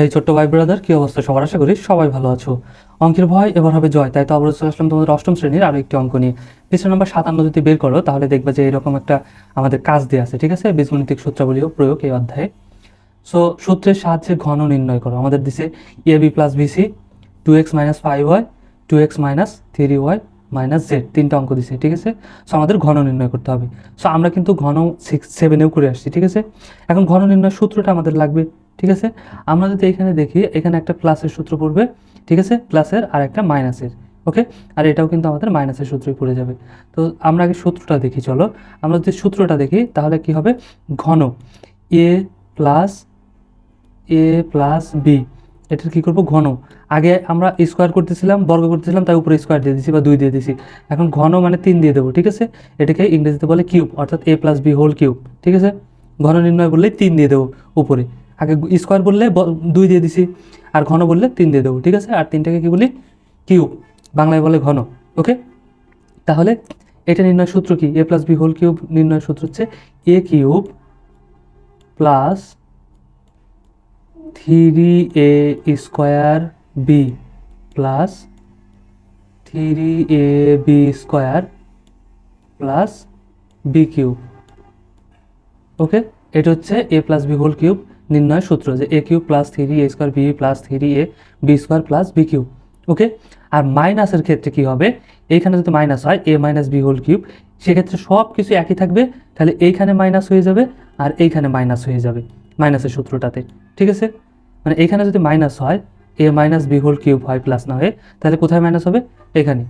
হে ছোট্ট ভাই ব্রাদার, কি অবস্থা সবার? আশা করি সবাই ভালো আছো। অঙ্কের ভয় এবার হবে জয়, তাই তো চলে আসলাম তোমাদের অষ্টম শ্রেণির আরও একটি অঙ্ক নিয়ে। পৃষ্ঠা নম্বর সাতান্ন যদি বের করো, তাহলে দেখবে যে এরকম একটা আমাদের কাজ দেওয়া আছে, ঠিক আছে? বীজগণিতিক সূত্রাবলী ও প্রয়োগ এই অধ্যায়ে। সো সূত্রের সাহায্যে ঘন নির্ণয় করো। আমাদের দিছে A B plus BC two X minus five Y two X minus three Y minus Z তিনটা অঙ্ক দিছে, ঠিক আছে? সো আমাদের ঘন নির্ণয় করতে হবে। সো আমরা কিন্তু ঘন সিক্স সেভেনেও করে আসছি, ঠিক আছে? এখন ঘন নির্ণয় সূত্রটা আমাদের লাগবে ঠিক আছে? আমরা যদি এখানে দেখি, এখানে একটা প্লাসের সূত্র পড়বে, ঠিক আছে? প্লাসের আর একটা মাইনাসের ওকে আর এটাও কিন্তু আমাদের মাইনাসের সূত্রই পড়ে যাবে। তো আমরা আগে সূত্রটা দেখি, চলো। আমরা যদি সূত্রটা দেখি, তাহলে কি হবে? ঘন। A plus A plus B এটার কী করব? ঘন। আগে আমরা স্কোয়ার করতেছিলাম, বর্গ করতেছিলাম, তাই উপরে স্কোয়ার দিয়ে দিছি বা দুই দিয়ে দিছি। এখন ঘন মানে তিন দিয়ে দেবো, ঠিক আছে? এটাকে ইংরেজিতে বলে কিউব অর্থাৎ A plus B whole cube ঠিক আছে? ঘন নির্ণয় বললে তিন দিয়ে দেবো উপরে। আগে স্কোয়ার বললে দুই দিয়ে দিছি, আর ঘন বললে তিন দিয়ে দেবো, ঠিক আছে? আর তিনটাকে কি বলি? কিউব বাংলায় বলে ঘন ওকে তাহলে এটা নির্ণয় সূত্র কি? A plus B whole cube নির্ণয় সূত্র হচ্ছে A cube plus three A square B plus three A B square plus B cube okay এটা হচ্ছে A plus B whole cube নির্ণয় সূত্র যে A cube plus three A square B plus three A B square plus B cube okay আর মাইনাসের ক্ষেত্রে কি হবে? এইখানে যদি মাইনাস হয় A minus B whole cube সেক্ষেত্রে সব কিছু একই থাকবে, তাহলে এইখানে মাইনাস হয়ে যাবে আর এইখানে মাইনাস হয়ে যাবে মাইনাসের সূত্রটাতে, ঠিক আছে? মানে এইখানে যদি মাইনাস হয় A minus B whole cube হয় প্লাস না হয়ে, তাহলে কোথায় মাইনাস হবে? এখানে।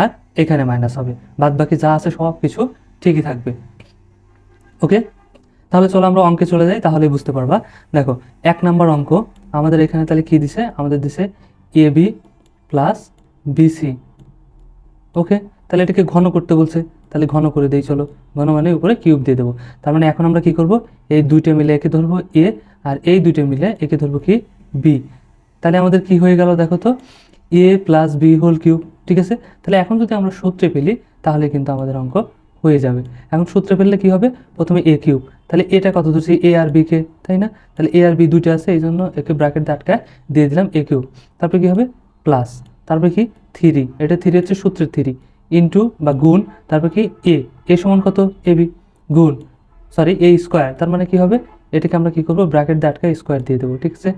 আর এখানে মাইনাস হবে। বাদ বাকি যা আছে সব কিছু ঠিকই থাকবে ওকে তাহলে চলো আমরা অঙ্কে চলে যাই তাহলে বুঝতে পারবা। দেখো, এক নাম্বার অঙ্ক, আমাদের এখানে তাহলে কি দিছে? আমাদের দিছে A B plus BC okay তাহলে এটাকে ঘন করতে বলছে। তাহলে ঘন করে দেই, চলো। ঘন মানে উপরে কিউব দিয়ে দেবো। তার মানে এখন আমরা কি করব? এই দুইটা মিলে একে ধরবো এ আর এই দুইটা মিলে একে ধরবো কি? বি তাহলে আমাদের কি হয়ে গেল দেখো তো? A plus B whole cube ঠিক আছে? তাহলে এখন যদি আমরা সূত্রে পেলি, তাহলে কিন্তু আমাদের অঙ্ক হয়ে যাবে। এখন সূত্রে ফেললে কি হবে? প্রথমে এ কিউব তাহলে এটা কত ধরছি এ আর বি কে, তাই না? তাহলে এ আর বি দুইটা আছে, এই জন্য একে ব্র্যাকেট আটকায় দিয়ে দিলাম এ কিউব তারপরে কি হবে? প্লাস তারপরে কি? থ্রি এটা থ্রি হচ্ছে সূত্রের থ্রি ইন্টু বা গুণ, তারপর কি? এ এ সমান কত? এ বি গুণ। সরি এ স্কোয়ার তার মানে কি হবে? এটাকে আমরা কি করব? ব্র্যাকেট দিয়ে স্কোয়ার দিয়ে দেবো, ঠিক আছে?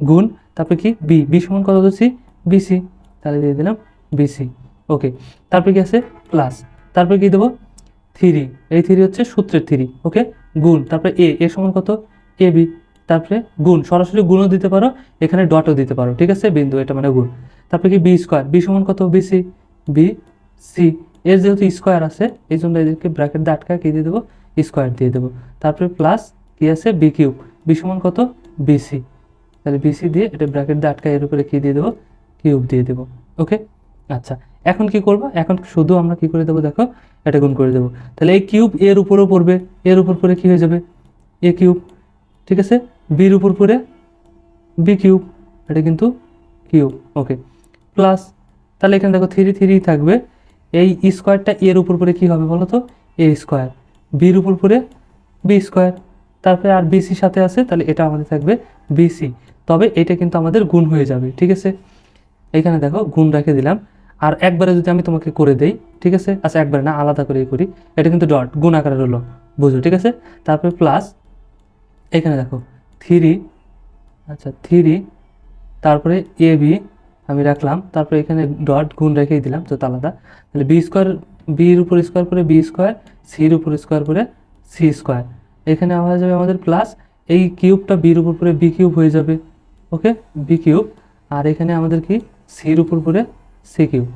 গুণ। তারপরে কি? বি বি সমান কত ধরছি বিসি তাহলে দিয়ে দিলাম বিসি ওকে তারপরে কি আছে? প্লাস তারপরে কি দেবো? থ্রি। এই থ্রি হচ্ছে সূত্রের থ্রি, ওকে? গুণ, তারপরে এ এ সমান কত? এ বি, তারপরে গুণ, সরাসরি গুণও দিতে পারো, এখানে ডটও দিতে পারো, ঠিক আছে? বিন্দু, এটা মানে গুণ। তারপরে কি বি স্কোয়ার? বি সমান কত? B C. B C. এর যেহেতু স্কোয়ার আছে, এই জন্য এদেরকে ব্র্যাকেট দিয়ে আটকা কি দিয়ে দেবো? স্কোয়ার দিয়ে দেবো। তারপরে প্লাস কি আছে? B cube. বি সমান কত? বিসি তাহলে বিসি দিয়ে এটা ব্র্যাকেট দিয়ে আটকা এর উপরে কি দিয়ে দেবো? কিউব দিয়ে দেবো, ওকে? আচ্ছা এখন কি করব? এখন শুধু আমরা কি করে দেবো দেখো? এটা গুণ করে দেবো। তাহলে এই কিউব এর উপরেও পড়বে। এর উপর পড়ে কি হয়ে যাবে? A cube. ঠিক আছে? বির উপর পড়ে বি কিউব। এটা কিন্তু কিউব। ওকে। প্লাস তাহলে এখানে দেখো থ্রি থ্রি থাকবে। এই স্কোয়ারটা এর উপর পড়ে কি হবে বলো তো? A square. বির উপর পড়ে বি স্কোয়ার। তারপরে আর বিসির সাথে আছে, তাহলে এটা আমাদের থাকবে বিসি তবে এটা কিন্তু আমাদের গুণ হয়ে যাবে। ঠিক আছে? এখানে দেখো, গুণ রেখে দিলাম। আর একবারে যদি আমি তোমাকে করে দেই, ঠিক আছে? আচ্ছা একবারে না, আলাদা করেই করি। এটা কিন্তু ডট গুণ আকারে হলো বুঝো ঠিক আছে? তারপরে প্লাস এখানে দেখো থ্রি আচ্ছা থ্রি তারপরে এ বি আমি রাখলাম, তারপরে এখানে ডট গুণ রেখেই দিলাম, যত আলাদা। তাহলে বি স্কোয়ার বির উপর স্কোয়ার করে বি স্কোয়ার সির উপর স্কোয়ার করে সি স্কোয়ার এখানে হয়ে যাবে আমাদের প্লাস এই কিউবটা বির উপর পরে বি কিউব হয়ে যাবে ওকে বি কিউব আর এখানে আমাদের কি সির উপর পরে সি কিউব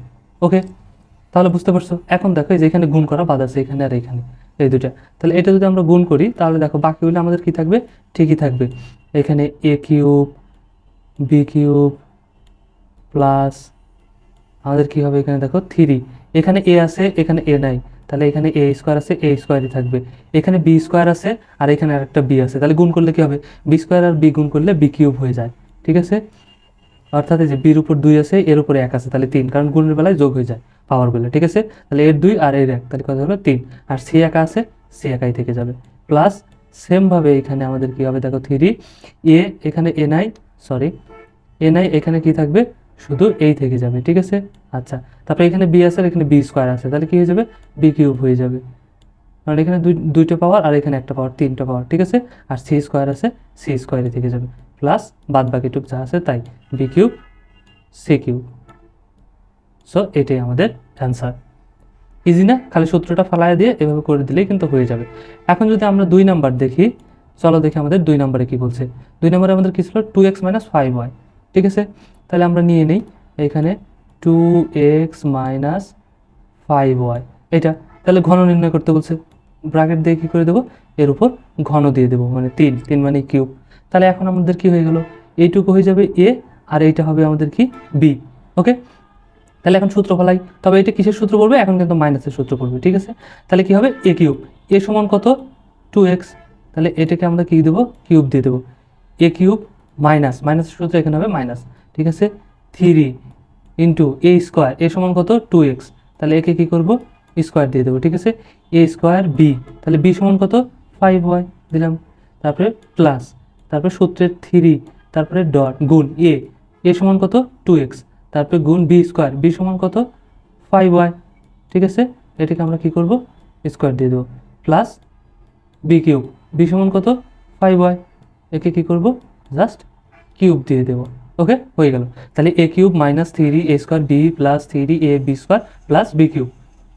ওকে? তাহলে বুঝতে পারছ? এখন দেখো এই যে এখানে গুণ করা, বাদ আছে এখানে আর এখানে, এই দুটা তাহলে এটা যদি আমরা গুণ করি, তাহলে দেখো বাকিগুলো আমাদের কি থাকবে? ঠিকই থাকবে। এখানে A cube, B cube plus আমাদের কি হবে এখানে দেখো? থ্রি। এখানে এ আছে, এখানে এ নাই। তাহলে এখানে এ স্কোয়ার আছে, এ স্কোয়ারই থাকবে। এখানে বি স্কোয়ার আছে, আর এখানে আরেকটা বি আছে। তাহলে গুণ করলে কি হবে? বি স্কোয়ার আর বি গুণ করলে বি কিউব হয়ে যায়। ঠিক আছে? অর্থাৎ এই যে বির উপর দুই আছে, এর উপরে এক আছে, তাহলে তিন, কারণ গুণের বেলায় যোগ হয়ে যায় পাওয়ার বেলা ঠিক আছে? তাহলে এর দুই আর এর এক, তাহলে কত হলো তিন। আর সি একা আছে, সি একাই থেকে যাবে। প্লাস সেমভাবে এখানে আমাদের কি হবে? দেখো থ্রি এ এখানে এ নাই সরি এ নাই, এখানে কি থাকবে? শুধু এই থেকে যাবে, ঠিক আছে? আচ্ছা তারপরে এখানে বি আছে আর এখানে বি স্কোয়ার আছে, তাহলে কি হয়ে যাবে? বি কিউব হয়ে যাবে। কারণ এখানে দুই, দুইটা পাওয়ার আর এখানে একটা পাওয়ার তিনটা পাওয়ার ঠিক আছে? আর সি স্কোয়ার আছে সি স্কোয়ারে থেকে যাবে। প্লাস বাদ বাকিটুক যা আছে তাই B cube C cube so এটাই আমাদের অ্যান্সার ইজি না? খালি সূত্রটা ফালায় দিয়ে এভাবে করে দিলেই কিন্তু হয়ে যাবে। এখন যদি আমরা দুই নাম্বার দেখি, চলো দেখি আমাদের দুই নম্বরে কি বলছে। দুই নম্বরে আমাদের কি ছিল? Two X minus five Y ঠিক আছে? তাহলে আমরা নিয়ে নিই। এখানে two X minus five Y এটা তাহলে ঘন নির্ণয় করতে বলছে। ব্র্যাকেট দিয়ে কী করে দেবো? এর উপর ঘন দিয়ে দেবো। মানে তিন। তিন মানে কিউব তাহলে এখন আমাদের কি হয়ে গেল? এইটুকু হয়ে যাবে এ আর এইটা হবে আমাদের কি বি, ওকে? তাহলে এখন সূত্র ফলাই। তবে এটা কিসের সূত্র পড়বে? এখন কিন্তু মাইনাসের সূত্র পড়বে, ঠিক আছে? তাহলে কি হবে? এ কিউব। এ সমান কত? Two X. তাহলে এটাকে আমরা কী দেবো? কিউব দিয়ে দেবো। A cube minus. মাইনাসের সূত্র এখানে হবে মাইনাস, ঠিক আছে? Three into A square. A সমান কত? Two X. তাহলে একে কী করব? স্কোয়ার দিয়ে দেবো, ঠিক আছে? A square B. তাহলে বি সমান কত? Five Y. দিলাম। তারপরে প্লাস। তারপরে সূত্রের থ্রি, তারপরে ডট, গুণ এ। এ সমান কত? টু এক্স তারপরে গুণ বি স্কোয়ার বি সমান কত? ফাইভ ওয়াই ঠিক আছে? এটাকে আমরা কী করব? স্কোয়ার দিয়ে দেবো। প্লাস বি কিউব বি সমান কত? ফাইভ ওয়াই একে কী করব? জাস্ট কিউব দিয়ে দেবো। ওকে হয়ে গেল। তাহলে A cube minus three A square B plus three A B square plus B cube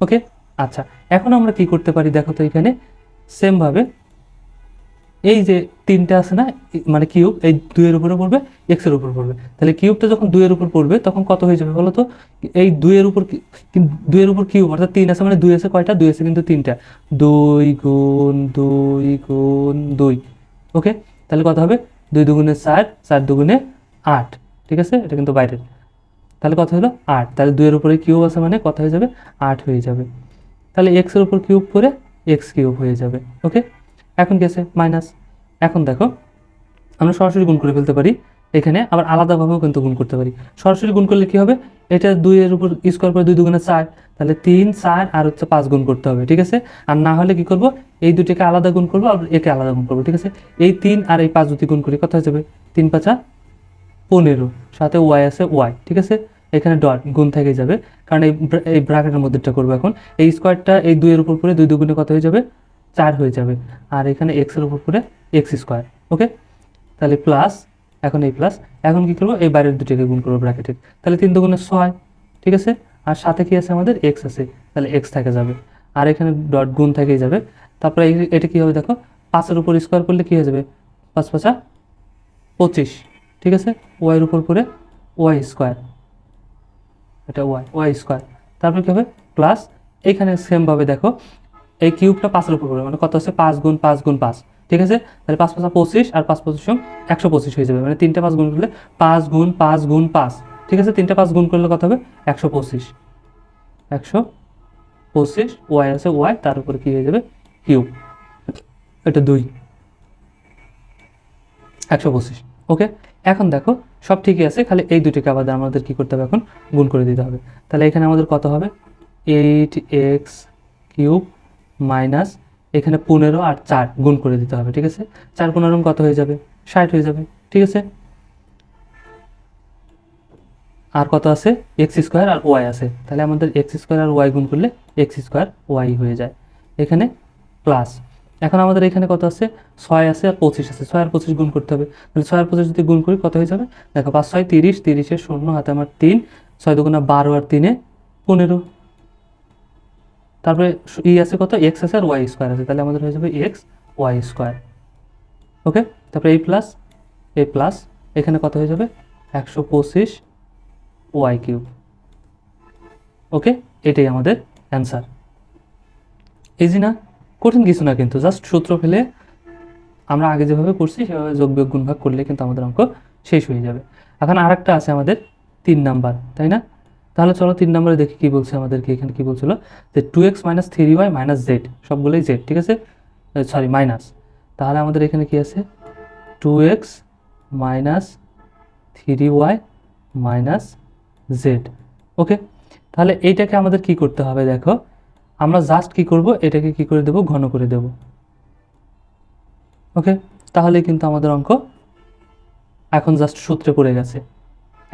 okay আচ্ছা। এখন আমরা কি করতে পারি? দেখো তো এখানে সেমভাবে এই যে তিনটা আছে না মানে কিউব, এই দুইয়ের উপরে পড়বে এক্সের উপর পড়বে। তাহলে কিউবটা যখন দুইয়ের উপর পড়বে, তখন কত হয়ে যাবে বলো তো এই দুইয়ের উপর দুইয়ের উপর কিউব, অর্থাৎ তিন আছে মানে দুই আছে কয়টা? দুই আছে কিন্তু তিনটা। দুই গুণ দুই গুণ দুই। ওকে? তাহলে কত হবে? দুই দুগুণে চার চার দুগুণে আট। ঠিক আছে? এটা কিন্তু বাইরের। তাহলে কত হলো? আট। তাহলে দুইয়ের উপরে কিউব আছে মানে কত হয়ে যাবে? আট হয়ে যাবে। তাহলে এক্সের উপর কিউব করে এক্স কিউব হয়ে যাবে। ওকে? এখন কি আছে মাইনাস এখন দেখো, আমরা সরাসরি গুণ করে ফেলতে পারি। এখানে আবার আলাদাভাবেও কিন্তু গুণ করতে পারি। সরাসরি গুণ করলে কি হবে? এটা দুইয়ের উপর স্কোয়ার করে দুই দুগুণে চার, তাহলে তিন, চার আর হচ্ছে পাঁচ গুণ করতে হবে, ঠিক আছে? আর না হলে কি করব? এই দুটিকে আলাদা গুণ করব আর একে আলাদা গুণ করব, ঠিক আছে? এই তিন আর এই পাঁচ যদি গুণ করি, কত হয়ে যাবে? তিন পাঁচা পনেরো, সাথে ওয়াই আছে ওয়াই ঠিক আছে? এখানে ডট গুণ থেকে যাবে। কারণ এই ব্রা- এই ব্র্যাকেটের মধ্যেটা করব এখন। এই স্কোয়ারটা এই দুইয়ের উপর পরে দুই দুগুণে কত হয়ে যাবে? চার হয়ে যাবে। আর এখানে এক্সের উপর পরে এক্স স্কোয়ার ওকে তাহলে প্লাস এখন এই প্লাস এখন কি করব? এই বাইরের দুটিকে গুণ করব ব্র্যাকেটের তাহলে তিন দুগুণে ছয়, ঠিক আছে? আর সাথে কি আছে আমাদের? এক্স আছে। তাহলে এক্স থেকে যাবে। আর এখানে ডট গুণ থেকেই যাবে। তারপরে এটা কি হবে দেখো? পাঁচের উপর স্কোয়ার করলে কি হয়ে যাবে? পাঁচ পাঁচা পঁচিশ, ঠিক আছে? ওয়াইয়ের উপর করে ওয়াই স্কোয়ার এটা ওয়াই ওয়াই স্কোয়ার তারপরে কী হবে? প্লাস এইখানে সেমভাবে দেখো এই কিউবটা পাঁচের উপর পড়বে মানে কত হচ্ছে? পাঁচ গুণ পাঁচ গুণ পাঁচ। ঠিক আছে? তাহলে পাঁচ পাঁচ পঁচিশ আর পাঁচ পঁচিশ একশো পঁচিশ হয়ে যাবে মানে তিনটা পাঁচ গুণ করলে পাঁচ গুণ পাঁচ গুণ পাঁচ। ঠিক আছে? তিনটা পাঁচ গুণ করলে কত হবে? একশো পঁচিশ। একশো পঁচিশ ওয়াই আছে ওয়াই তার উপরে কী হয়ে যাবে? কিউব এটা দুই। একশো পঁচিশ। ওকে এখন দেখো, সব ঠিকই আছে, খালি এই দুটিকে আবার আমাদের কি করতে হবে এখন? গুণ করে দিতে হবে। তাহলে এখানে আমাদের কত হবে? এইট এক্স কিউব মাইনাস এখানে পনেরো আর চার গুণ করে দিতে হবে, ঠিক আছে? চার পনেরো কত হয়ে যাবে? ষাট হয়ে যাবে, ঠিক আছে? আর কত আছে? এক্স স্কোয়ার আর ওয়াই আছে। তাহলে আমাদের এক্স স্কোয়ার আর ওয়াই গুণ করলে এক্স স্কোয়ার ওয়াই হয়ে যায়। এখানে প্লাস। এখন আমাদের এখানে কত আছে? ছয় আছে আর পঁচিশ আছে। ছয় আর পঁচিশ গুণ করতে হবে। তাহলে ছয় আর পঁচিশ যদি গুণ করি, কত হয়ে যাবে? দেখো, পাঁচ, ছয়, তিরিশ তিরিশের শূন্য, হাতে আমার তিন। ছয় দুগুণা বারো আর তিনে পনেরো। তারপরে ই আছে কত? এক্স আছে আর ওয়াই স্কোয়ার আছে। তাহলে আমাদের হয়ে যাবে এক্স ওয়াই স্কোয়ার ওকে তারপরে এই প্লাস এই প্লাস এখানে কত হয়ে যাবে? একশো পঁচিশ ওয়াই কিউব ওকে এটাই আমাদের অ্যান্সার ইজি না? কঠিন কিছু না কিন্তু। জাস্ট সূত্র ফেলে আমরা আগে যেভাবে করছি, সেভাবে যোগ বিয়োগ গুণ ভাগ করলে কিন্তু আমাদের অঙ্ক শেষ হয়ে যাবে। এখন আরেকটা আছে আমাদের তিন নাম্বার, তাই না? তাহলে চলো তিন নম্বরে দেখি কি বলছে আমাদেরকে এখানে কি বলছিল। যে two X minus three Y minus Z সবগুলোই জেড ঠিক আছে? সরি মাইনাস তাহলে আমাদের এখানে কি আছে? Two X minus three Y minus Z okay তাহলে এইটাকে আমাদের কি করতে হবে দেখো? আমরা জাস্ট কি করব? এটাকে কি করে দেব? ঘন করে দেব। ওকে তাহলে কিন্তু আমাদের অঙ্ক এখন জাস্ট সূত্রে পড়ে গেছে।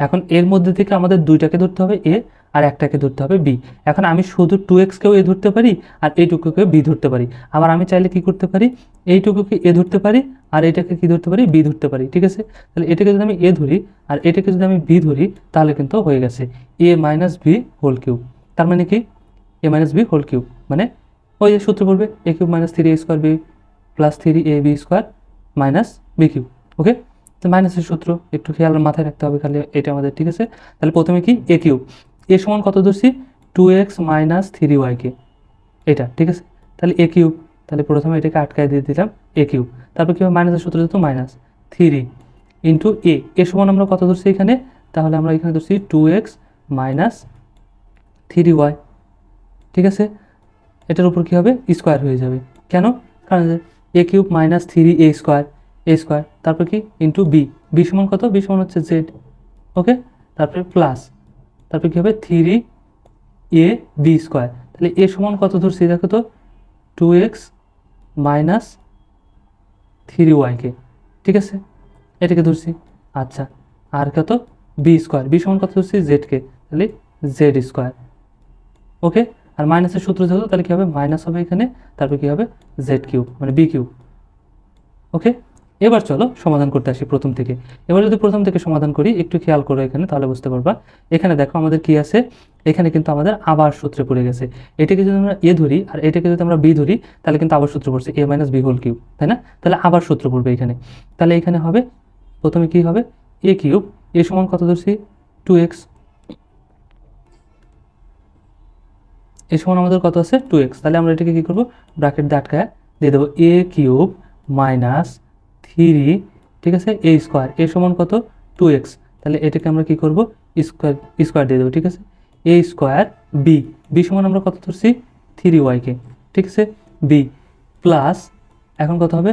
এখন এর মধ্যে থেকে আমাদের দুইটাকে ধরতে হবে এ আর একটাকে ধরতে হবে বি। এখন আমি শুধু টু এক্সকেও এ ধরতে পারি আর এইটুকুকে বি ধরতে পারি। আবার আমি চাইলে কি করতে পারি? এইটুকুকে এ ধরতে পারি আর এটাকে কি ধরতে পারি? বি ধরতে পারি, ঠিক আছে? তাহলে এটাকে যদি আমি এ ধরি আর এটাকে যদি আমি বি ধরি, তাহলে কিন্তু হয়ে গেছে A minus B whole cube. তার মানে কি? A minus B whole cube. মানে ওই যে সূত্র পড়বে A cube minus three A square B plus three A B square minus B cube, okay? তো মাইনাসের সূত্র, একটু খেয়াল মাথায় রাখতে হবে খালি, এটা আমাদের ঠিক আছে। তাহলে প্রথমে কি? এ কিউব এ সমান কত ধরছি? টু এক্স মাইনাস থ্রি ওয়াইকে এটা, ঠিক আছে? তাহলে এ কিউব তাহলে প্রথমে এটাকে আটকায় দিয়ে দিলাম এ কিউব তারপর কী হবে? মাইনাসের সূত্র যেহেতু minus three into A A সমান আমরা কত ধরছি এখানে? তাহলে আমরা এখানে ধরছি two X minus three Y ঠিক আছে? এটার উপর কী হবে? স্কোয়ার হয়ে যাবে। কেন? কারণ A cube minus three A square A square তারপর কি? ইন্টু বি বি সমান কত? বি সমান হচ্ছে জেড ওকে তারপরে প্লাস তারপর কী হবে? থ্রি এ বি স্কোয়ার তাহলে এ সমান কত ধরছি? দেখো তো টু এক্স মাইনাস থ্রি ওয়াইকে ঠিক আছে? এটাকে ধরছি আচ্ছা আর কত? বি স্কোয়ার বি সমান কত ধরছি? জেডকে তাহলে জেড স্কোয়ার ওকে আর মাইনাসের সূত্র যেহেতু তাহলে কী হবে? মাইনাস হবে এখানে, তারপর কী হবে? জেড কিউব মানে বি কিউব ওকে এবার চলো সমাধান করতে আসি প্রথম থেকে। এবার যদি প্রথম থেকে সমাধান করি, একটু খেয়াল করো এখানে, তাহলে বুঝতে পারবা। এখানে দেখো আমাদের কি আছে? এখানে কিন্তু আমাদের আবার সূত্রে পড়ে গেছে। এটাকে যদি আমরা এ ধরি আর এটাকে যদি আমরা বি ধরি, তাহলে কিন্তু আবার সূত্র পড়ছে A minus B whole cube, তাই না? তাহলে আবার সূত্র পড়বে এখানে। তাহলে এখানে হবে, প্রথমে কি হবে? এ কিউব, এ সমান কত ধরছি? Two x. এ সমান আমাদের কত আছে? Two X. তাহলে আমরা এটাকে কী করব? ব্র্যাকেট দিয়ে দিয়ে দেবো এ কিউব মাইনাস থ্রি, ঠিক আছে? এ স্কোয়ার এ সমান কত? টু এক্স তাহলে এটাকে আমরা কী করব? স্কোয়ার স্কোয়ার দিয়ে দেবো, ঠিক আছে? এ স্কোয়ার বি বি সমান আমরা কত ধরছি? থ্রি ওয়াইকে ঠিক আছে? বি প্লাস এখন কত হবে?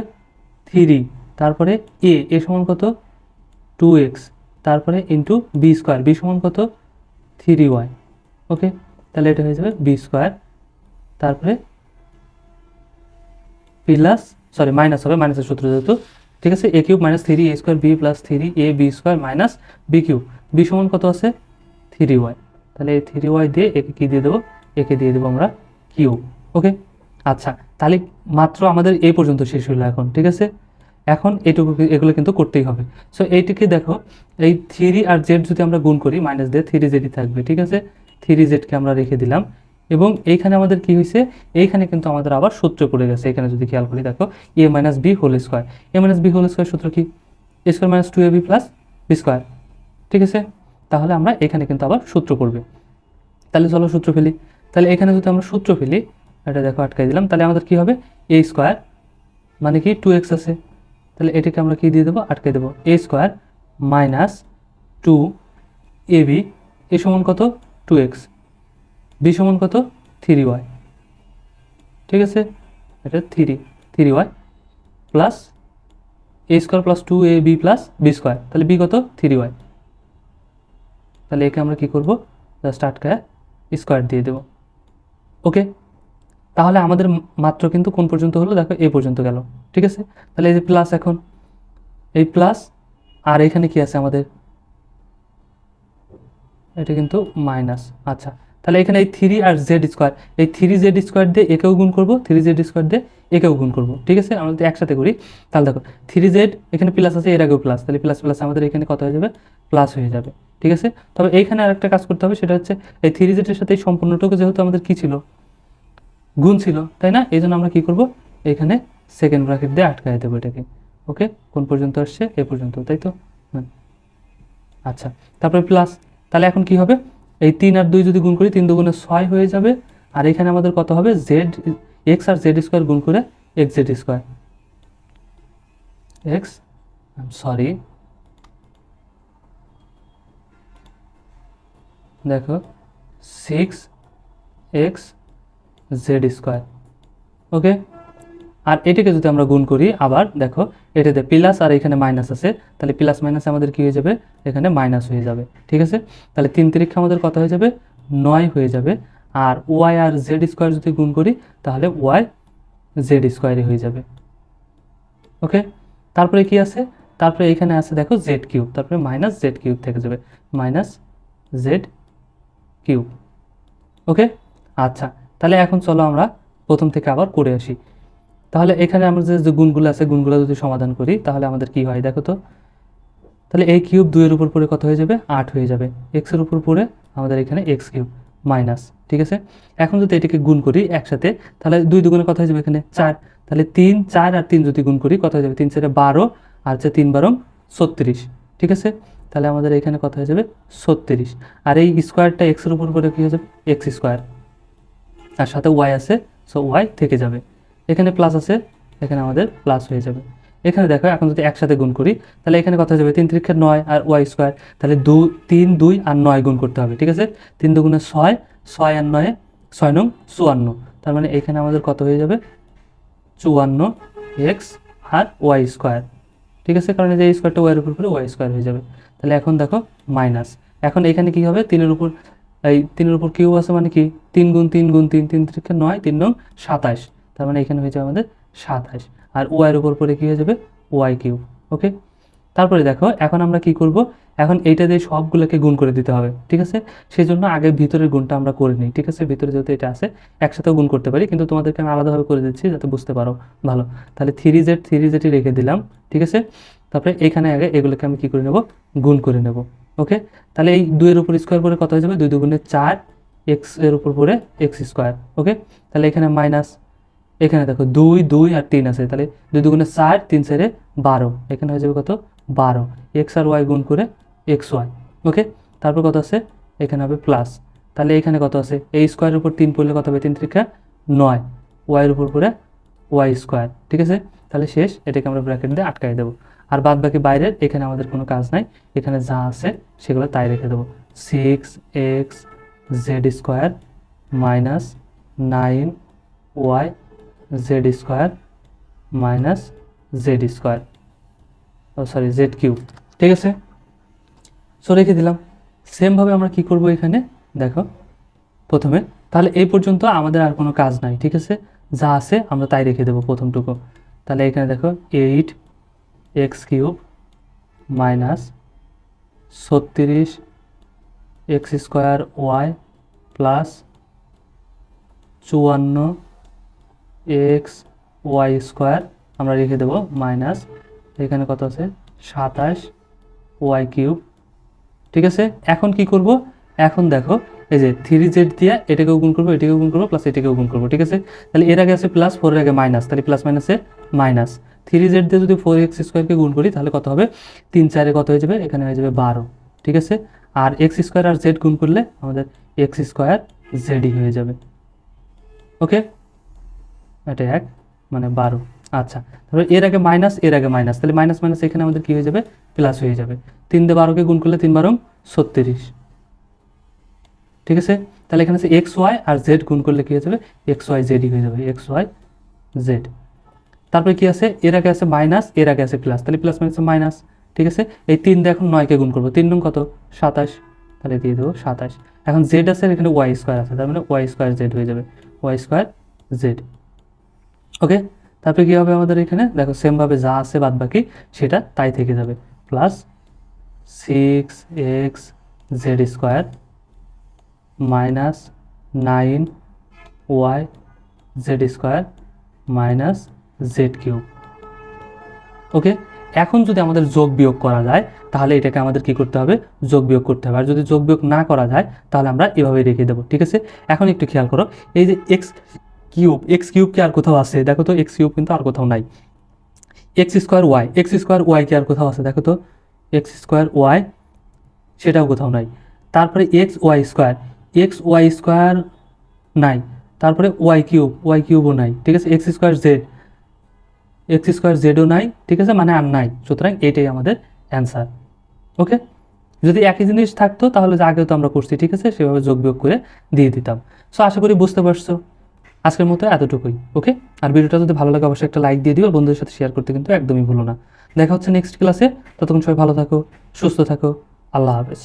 থ্রি তারপরে এ এ সমান কত? টু এক্স তারপরে ইন্টু বি স্কোয়ার বি সমান কত? থ্রি ওয়াই ওকে তাহলে এটা হয়ে যাবে বি স্কোয়ার তারপরে প্লাস সরি মাইনাস হবে মাইনাসের সূত্র যেহেতু। ঠিক আছে? A cube minus three A square B plus three A B square minus B cube B সমান কত আছে? থ্রি ওয়াই তাহলে এই থ্রি ওয়াই দিয়ে একে কী দিয়ে দেবো? একে দিয়ে দেবো আমরা কিউব ওকে আচ্ছা তাহলে মাত্র আমাদের এই পর্যন্ত শেষ হলো এখন, ঠিক আছে? এখন এইটুকু এগুলো কিন্তু করতেই হবে। সো এইটিকে দেখো, এই থ্রি আর জেড যদি আমরা গুণ করি মাইনাস দিয়ে থ্রি জেডই থাকবে, ঠিক আছে? থ্রি জেডকে আমরা রেখে দিলাম। এবং এইখানে আমাদের কি হয়েছে এইখানে কিন্তু আমাদের আবার সূত্র পড়ে গেছে। এখানে যদি খেয়াল করি, দেখো A minus B whole square A minus B whole square সূত্র কি? A square minus two A B plus B square ঠিক আছে? তাহলে আমরা এখানে কিন্তু আবার সূত্র পড়বে। তাহলে চলো সূত্র ফেলি। তাহলে এখানে যদি আমরা সূত্র ফেলি, এটা দেখো আটকাই দিলাম, তাহলে আমাদের কি হবে? এ স্কোয়ার মানে কি? টু এক্স আছে। তাহলে এটাকে আমরা কি দিয়ে দেবো? আটকে দেবো। A square minus two A B A সমান কত? টু এক্স বি সমান কত? থ্রি ওয়াই ঠিক আছে? এটা three three Y plus A square plus two A B plus B square তাহলে বি কত? থ্রি ওয়াই তাহলে একে আমরা কী করব? জাস্ট আটকায় স্কোয়ার দিয়ে দেবো। ওকে তাহলে আমাদের মাত্র কিন্তু কোন পর্যন্ত হলো? দেখো, এ পর্যন্ত গেল। ঠিক আছে? তাহলে এই যে প্লাস এখন, এই প্লাস আর এখানে কি আছে আমাদের? এটা কিন্তু মাইনাস আচ্ছা তাহলে এখানে এই থ্রি আর জেড স্কোয়ার এই থ্রি জেড স্কোয়ার দিয়ে একেও গুণ করব থ্রি জেড স্কোয়ার দিয়ে একেও গুণ করব, ঠিক আছে? আমরা যদি একসাথে করি, তাহলে দেখো থ্রি জেড এখানে প্লাস আছে, এর আগেও প্লাস তাহলে প্লাস প্লাস আমাদের এখানে কত হয়ে যাবে? প্লাস হয়ে যাবে, ঠিক আছে? তবে এইখানে আরেকটা কাজ করতে হবে, সেটা হচ্ছে এই থ্রি জেডের সাথে এই সম্পূর্ণটুকু যেহেতু আমাদের কী ছিল? গুণ ছিল, তাই না? এই জন্য আমরা কী করব? এখানে সেকেন্ড ব্র্যাকেট দিয়ে আটকায় দেবো এটাকে, ওকে? কোন পর্যন্ত আসছে? এ পর্যন্ত, তাই তো। আচ্ছা তারপরে প্লাস তাহলে এখন কি হবে? এই তিন আর দুই যদি গুণ করি, তিন দুগুণে ছয় হয়ে যাবে। আর এখানে আমাদের কত হবে? জেড এক্স আর জেড স্কোয়ার গুণ করে X Z square X sorry দেখো six X Z square okay আর এটাকে যদি আমরা গুণ করি, আবার দেখো, এটাতে প্লাস আর এখানে মাইনাস আছে, তাহলে প্লাস মাইনাস আমাদের কি হয়ে যাবে? এখানে মাইনাস হয়ে যাবে, ঠিক আছে? তাহলে তিন তিরিক্ষা আমাদের কত হয়ে যাবে? নয় হয়ে যাবে। আর ওয়াই আর জেড স্কোয়ার যদি গুণ করি, তাহলে ওয়াই জেড স্কোয়ারই হয়ে যাবে। ওকে তারপরে কি আছে? তারপরে এখানে আছে দেখো জেড কিউব তারপরে মাইনাস জেড কিউব থেকে যাবে। মাইনাস জেড কিউব ওকে আচ্ছা তাহলে এখন চলো আমরা প্রথম থেকে আবার করে আসি। তাহলে এখানে আমরা যে গুণগুলো আছে, গুণগুলো যদি সমাধান করি, তাহলে আমাদের কি হয় দেখো তো? তাহলে এই কিউব দুইয়ের উপর পড়ে কত হয়ে যাবে? আট হয়ে যাবে। এক্সের উপর পড়ে আমাদের এখানে এক্স কিউব মাইনাস, ঠিক আছে? এখন যদি এটাকে গুণ করি একসাথে, তাহলে দুই দুগুণে কত হয়ে যাবে এখানে? চার। তাহলে তিন, চার আর তিন যদি গুণ করি, কত হয়ে যাবে? তিন চারে বারো আর হচ্ছে তিন বারো ছত্রিশ, ঠিক আছে? তাহলে আমাদের এখানে কত হয়ে যাবে? ছত্রিশ। আর এই স্কোয়ারটা এক্সের উপর পড়ে কী হয়ে যাবে? X square. আর সাথে ওয়াই আছে সো ওয়াই থেকে যাবে। এখানে প্লাস আছে, এখানে আমাদের প্লাস হয়ে যাবে। এখানে দেখো, এখন যদি একসাথে গুণ করি, তাহলে এখানে কথা যাবে? তিন ত্রিক্ষে নয় আর ওয়াই স্কোয়ার তাহলে দু, তিন, দুই আর নয় গুণ করতে হবে, ঠিক আছে? তিন দুগুণে ছয় ছয় আর নয়ে, ছয় নং চুয়ান্ন। তার মানে এখানে আমাদের কত হয়ে যাবে? চুয়ান্ন এক্স আর ওয়াই স্কোয়ার ঠিক আছে? কারণ এই যে স্কোয়ারটা ওয়াইয়ের উপর করে ওয়াই স্কোয়ার হয়ে যাবে। তাহলে এখন দেখো মাইনাস এখন এখানে কি হবে? তিনের উপর, এই তিনের উপর কিউব আছে মানে কি? তিন গুণ তিন গুণ তিন তিন থেকে নয়, তিন নং সাতাশ। তার মানে এখানে হয়ে যাবে আমাদের সাতাশ। আর ওয়াইয়ের উপর পরে কী হয়ে যাবে? Y cube, okay? তারপরে দেখো, এখন আমরা কি করব? এখন এইটা দিয়ে সবগুলোকে গুণ করে দিতে হবে, ঠিক আছে? সেই জন্য আগে ভিতরের গুণটা আমরা করে নিই, ঠিক আছে? ভিতরে যেহেতু এটা আছে, একসাথেও গুণ করতে পারি, কিন্তু তোমাদেরকে আমি আলাদাভাবে করে দিচ্ছি যাতে বুঝতে পারো ভালো। তাহলে থ্রি জেড, থ্রি জেডই রেখে দিলাম, ঠিক আছে? তারপরে এখানে আগে এগুলোকে আমি কী করে নেব? গুণ করে নেব, ওকে? তাহলে এই দুইয়ের উপর স্কোয়ার পরে কত হয়ে যাবে? দুই দুগুণে চার এক্সের উপর পরে এক্স স্কোয়ার ওকে? তাহলে এখানে মাইনাস এখানে দেখো দুই দুই আর তিন আছে, তাহলে দুই দুগুণে চার, তিন চারে বারো। এখানে হয়ে যাবে কত? বারো। এক্স আর ওয়াই গুণ করে এক্স ওয়াই। ওকে? তারপর কত আছে? এখানে হবে প্লাস। তাহলে এখানে কত আছে? এই স্কোয়ারের উপর তিন পড়লে কত হবে? তিন ত্রিকা নয়। ওয়াইয়ের উপর পরে ওয়াই স্কোয়ার। ঠিক আছে? তাহলে শেষ। এটাকে আমরা ব্র্যাকেট দিয়ে আটকাই দেবো। আর বাদ বাকি বাইরের, এখানে আমাদের কোনো কাজ নাই। এখানে যা আছে, সেগুলো তাই রেখে দেবো। Six x z square minus nine y z square minus z square oh sorry z cube ঠিক আছে? সো রেখে দিলাম। সেমভাবে আমরা কি করব এখানে? দেখো, প্রথমে। তাহলে এই পর্যন্ত আমাদের আর কোনো কাজ নাই, ঠিক আছে? যা আছে আমরা তাই রেখে দেবো প্রথমটুকু। তাহলে এখানে দেখো এইট এক্স কিউব মাইনাস ছত্রিশ এক্স স্কোয়ার ওয়াই প্লাস চুয়ান্ন এক্স ওয়াই স্কোয়ার, আমরা রেখে দেবো মাইনাস, এখানে কত আছে? সাতাশ ওয়াই কিউব। ঠিক আছে? এখন কি করব? এখন দেখো, এই যে থ্রি জেড দিয়ে এটাকেও গুণ করব, এটাকেও গুণ করব প্লাস এটাকেও গুণ করব, ঠিক আছে? তাহলে এর আগে আছে প্লাস ফোরের আগে মাইনাস তাহলে প্লাস মাইনাসে মাইনাস থ্রি জেড দিয়ে যদি ফোর এক্স স্কোয়ারকে গুণ করি, তাহলে কত হবে? তিন চারে কত হয়ে যাবে? এখানে হয়ে যাবে বারো, ঠিক আছে? আর এক্স স্কোয়ার আর জেড গুণ করলে আমাদের এক্স স্কোয়ার জেডই হয়ে যাবে। ওকে এটা এক মানে বারো। আচ্ছা তারপরে এর আগে মাইনাস, এর আগে মাইনাস। তাহলে মাইনাস মাইনাস এখানে আমাদের কী হয়ে যাবে? প্লাস হয়ে যাবে। তিন দিয়ে বারোকে গুণ করলে তিন বারো, ছত্রিশ। ঠিক আছে? তাহলে এখানে আছে এক্স ওয়াই আর জেড গুণ করলে কী হয়ে যাবে? এক্স ওয়াই জেডই হয়ে যাবে। এক্স ওয়াই জেড তারপরে কি আছে? এর আগে আছে মাইনাস, এর আগে আছে প্লাস। তাহলে প্লাস, মাইনাস মাইনাস। ঠিক আছে? এই তিন দিয়ে এখন নয়কে গুণ করব। তিন নং কত? সাতাশ। তাহলে দিয়ে দেবো সাতাশ। এখন জেড আছে এখানে ওয়াই স্কোয়ার আছে। তার মানে ওয়াই স্কোয়ার জেড হয়ে যাবে। ওয়াই স্কোয়ার জেড ওকে তারপরে কী হবে আমাদের এখানে? দেখো সেমভাবে যা আছে বাদ বাকি, সেটা তাই থেকে যাবে। Plus six x z square minus nine y z square minus z cube okay এখন যদি আমাদের যোগ বিয়োগ করা যায়, তাহলে এটাকে আমাদের কি করতে হবে? যোগ বিয়োগ করতে হবে। আর যদি যোগ বিয়োগ না করা যায়, তাহলে আমরা এভাবে রেখে দেবো। ঠিক আছে? এখন একটু খেয়াল করো। এই যে এক্স কিউব এক্স কিউব কি আর কোথাও আছে? দেখো তো এক্স কিউব কিন্তু আর কোথাও নাই। X square y x square y কি আর কোথাও আছে? দেখো তো এক্স স্কোয়ার ওয়াই সেটাও কোথাও নাই। তারপরে x y square x y square নাই। তারপরে ওয়াই কিউব ওয়াই কিউবও নাই, ঠিক আছে? X square z x square জেডও নাই, ঠিক আছে? মানে আর নাই। সুতরাং এটাই আমাদের অ্যান্সার ওকে যদি একই জিনিস থাকতো, তাহলে আগেও তো আমরা করছি, ঠিক আছে? সেভাবে যোগ বিয়োগ করে দিয়ে দিতাম। সো আশা করি বুঝতে পারছ। আজকের মতো এতটুকুই ওকে আর ভিডিওটা যদি ভালো লাগে, অবশ্যই একটা লাইক দিয়ে দিও। বন্ধুদের সাথে শেয়ার করতে কিন্তু একদমই ভুলো না। দেখা হচ্ছে নেক্সট ক্লাসে ততক্ষণ সবাই ভালো থাকো, সুস্থ থাকো। আল্লাহ হাফেজ।